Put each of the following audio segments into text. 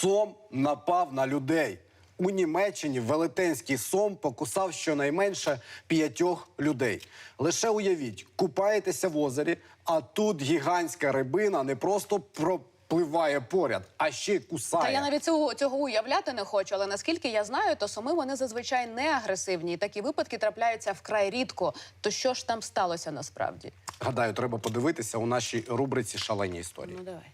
Сом напав на людей. У Німеччині велетенський сом покусав щонайменше п'ятьох людей. Лише уявіть, купаєтеся в озері, а тут гігантська рибина не просто пропливає поряд, а ще й кусає. Та я навіть цього, цього уявляти не хочу, але наскільки я знаю, то соми вони зазвичай не агресивні. І такі випадки трапляються вкрай рідко. То що ж там сталося насправді? Гадаю, треба подивитися у нашій рубриці Шалені історії. Ну давай.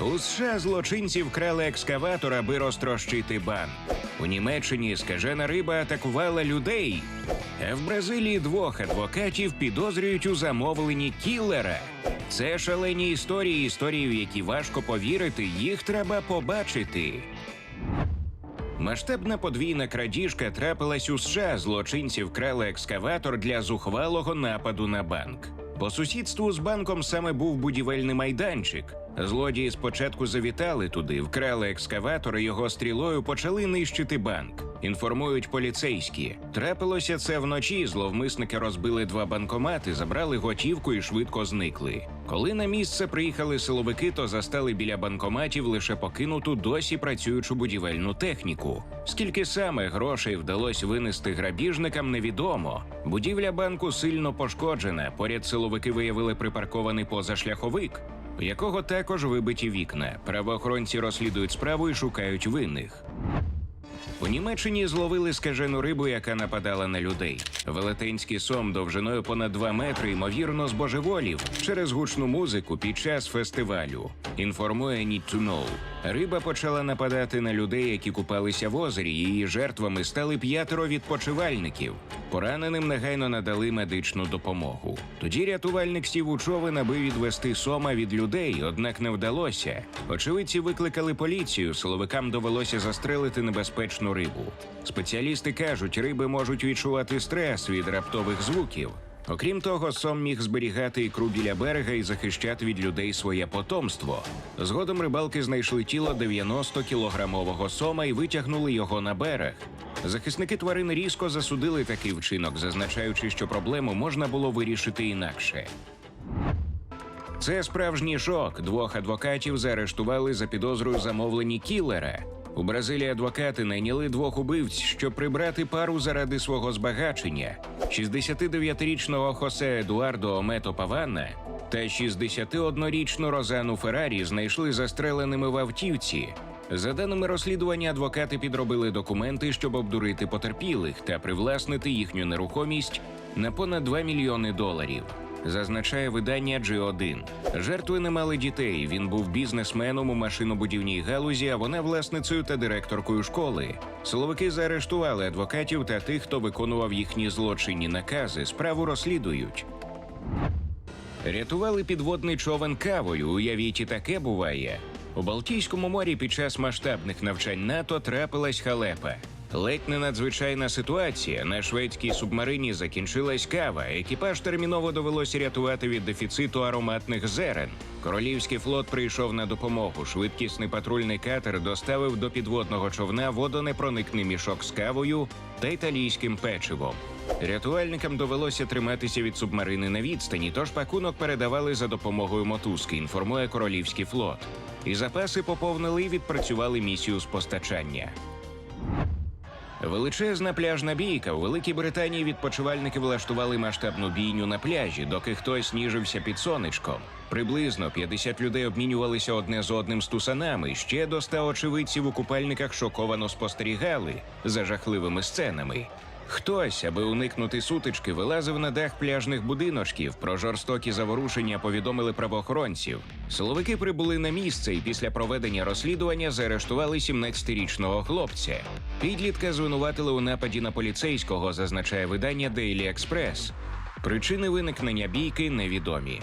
У США злочинці вкрали екскаватор, аби розтрощити банк. У Німеччині скажена риба атакувала людей. А в Бразилії двох адвокатів підозрюють у замовленні кілера. Це шалені історії, історії, в які важко повірити, їх треба побачити. Масштабна подвійна крадіжка трапилась у США. Злочинці вкрали екскаватор для зухвалого нападу на банк. По сусідству з банком саме був будівельний майданчик. Злодії спочатку завітали туди, вкрали екскаватор і його стрілою почали нищити банк. Інформують поліцейські. Трапилося це вночі. Зловмисники розбили два банкомати, забрали готівку і швидко зникли. Коли на місце приїхали силовики, то застали біля банкоматів лише покинуту досі працюючу будівельну техніку. Скільки саме грошей вдалося винести грабіжникам, невідомо. Будівля банку сильно пошкоджена. Поряд силовики виявили припаркований позашляховик, у якого також вибиті вікна. Правоохоронці розслідують справу і шукають винних. У Німеччині зловили скажену рибу, яка нападала на людей. Велетенський сом довжиною понад 2 метри, ймовірно, збожеволів через гучну музику під час фестивалю. Інформує Need to Know. Риба почала нападати на людей, які купалися в озері. Її жертвами стали п'ятеро відпочивальників. Пораненим негайно надали медичну допомогу. Тоді рятувальник сів у човен, аби відвести сома від людей, однак не вдалося. Очевидці викликали поліцію. Силовикам довелося застрелити небезпечну рибу. Спеціалісти кажуть, риби можуть відчувати стрес від раптових звуків. Окрім того, сом міг зберігати ікру біля берега і захищати від людей своє потомство. Згодом рибалки знайшли тіло 90-кілограмового сома і витягнули його на берег. Захисники тварин різко засудили такий вчинок, зазначаючи, що проблему можна було вирішити інакше. Це справжній шок. Двох адвокатів заарештували за підозрою замовлені кілера. У Бразилії адвокати найняли двох убивць, щоб прибрати пару заради свого збагачення: 69-річного Хосе Едуардо Омето Паванна та 61-річну Розану Феррарі знайшли застреленими в автівці. За даними розслідування, адвокати підробили документи, щоб обдурити потерпілих та привласнити їхню нерухомість на понад 2 мільйони доларів. Зазначає видання G1. Жертви не мали дітей. Він був бізнесменом у машинобудівній галузі, а вона власницею та директоркою школи. Силовики заарештували адвокатів та тих, хто виконував їхні злочинні накази. Справу розслідують. Рятували підводний човен кавою. Уявіть, і таке буває. У Балтійському морі під час масштабних навчань НАТО трапилась халепа. Ледь не надзвичайна ситуація. На шведській субмарині закінчилась кава. Екіпаж терміново довелося рятувати від дефіциту ароматних зерен. Королівський флот прийшов на допомогу. Швидкісний патрульний катер доставив до підводного човна водонепроникний мішок з кавою та італійським печивом. Рятувальникам довелося триматися від субмарини на відстані, тож пакунок передавали за допомогою мотузки. Інформує королівський флот. І запаси поповнили і відпрацювали місію з постачання. Величезна пляжна бійка у Великій Британії відпочивальники влаштували масштабну бійню на пляжі, доки хтось ніжився під сонечком. Приблизно 50 людей обмінювалися одне з одним з тусанами. Ще до 100 очевидців у купальниках шоковано спостерігали за жахливими сценами. Хтось, аби уникнути сутички, вилазив на дах пляжних будиночків. Про жорстокі заворушення повідомили правоохоронців. Силовики прибули на місце і після проведення розслідування заарештували 17-річного хлопця. Підлітка звинуватили у нападі на поліцейського, зазначає видання Daily Express. Причини виникнення бійки невідомі.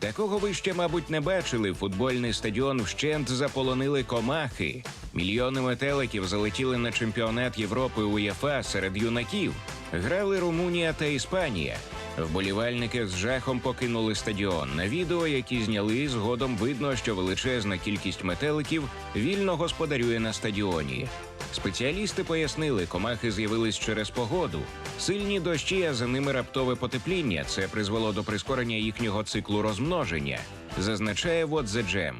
Такого ви ще, мабуть, не бачили. Футбольний стадіон вщент заполонили комахи. Мільйони метеликів залетіли на чемпіонат Європи УЄФА серед юнаків. Грали Румунія та Іспанія. Вболівальники з жахом покинули стадіон. На відео, які зняли, згодом видно, що величезна кількість метеликів вільно господарює на стадіоні. Спеціалісти пояснили, комахи з'явились через погоду. Сильні дощі, а за ними раптове потепління. Це призвело до прискорення їхнього циклу розмноження, зазначає What the.